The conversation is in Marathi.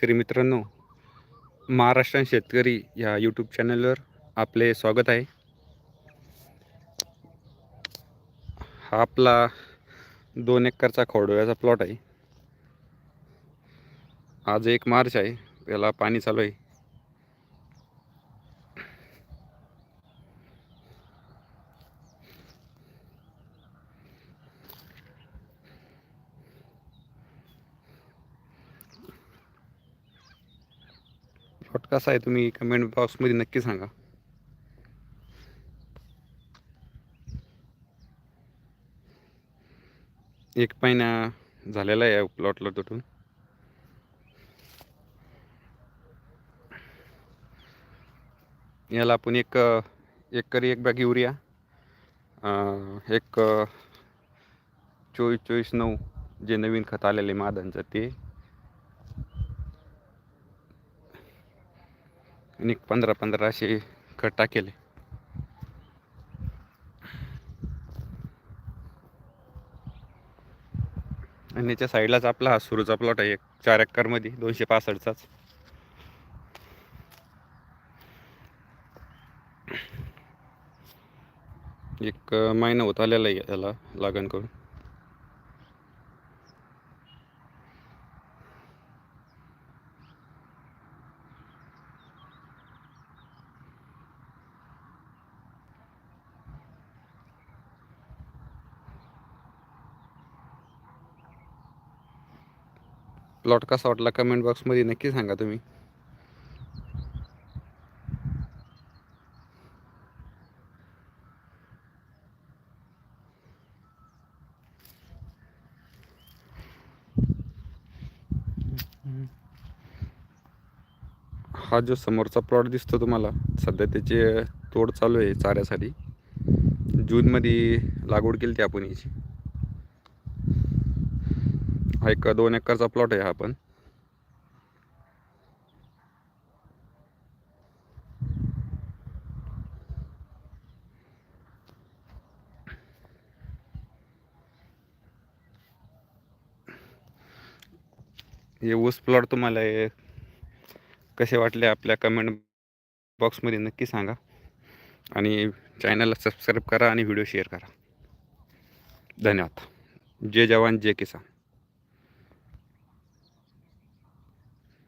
शेतकरी मित्रांनो महाराष्ट्रान शेतकरी या यूट्यूब चॅनलवर आपले स्वागत आहे. हा आपला दोन एकरचा खोडव्याचा प्लॉट आहे. आज एक मार्च आहे त्याला पाणी चालू आहे. प्लॉट कसा आहे तुम्ही कमेंट बॉक्समध्ये नक्की सांगा. एक महिना झालेला आहे प्लॉटला तुटून. याला आपण एक एक करी एक बॅग युरिया एक चोवीस चोवीस नऊ जे नवीन खत आलेले मादांचं ते. आणि एक पंधरा पंधरा असे खत टाकेले. आणि याच्या साईडलाच आपला हा सुरूचा प्लॉट आहे एक चार एकरमध्ये दोनशे पासष्टचाच. एक महिना होत आलेला आहे याला लागण करून. प्लॉट कसा वाटला कमेंट बॉक्समध्ये नक्की सांगा तुम्ही. हा जो समोरचा प्लॉट दिसतो तुम्हाला सध्या त्याची तोड चालू आहे चाऱ्यासाठी. जूनमध्ये लागवड केली ती आपण याची. हा एक दोन एकरचा प्लॉट आहे हा पण. हे ऊस प्लॉट तुम्हाला हे कसे वाटले आपल्या कमेंट बॉक्समध्ये नक्की सांगा. आणि चॅनलला सबस्क्राईब करा आणि व्हिडिओ शेअर करा. धन्यवाद. जय जवान जय किसान.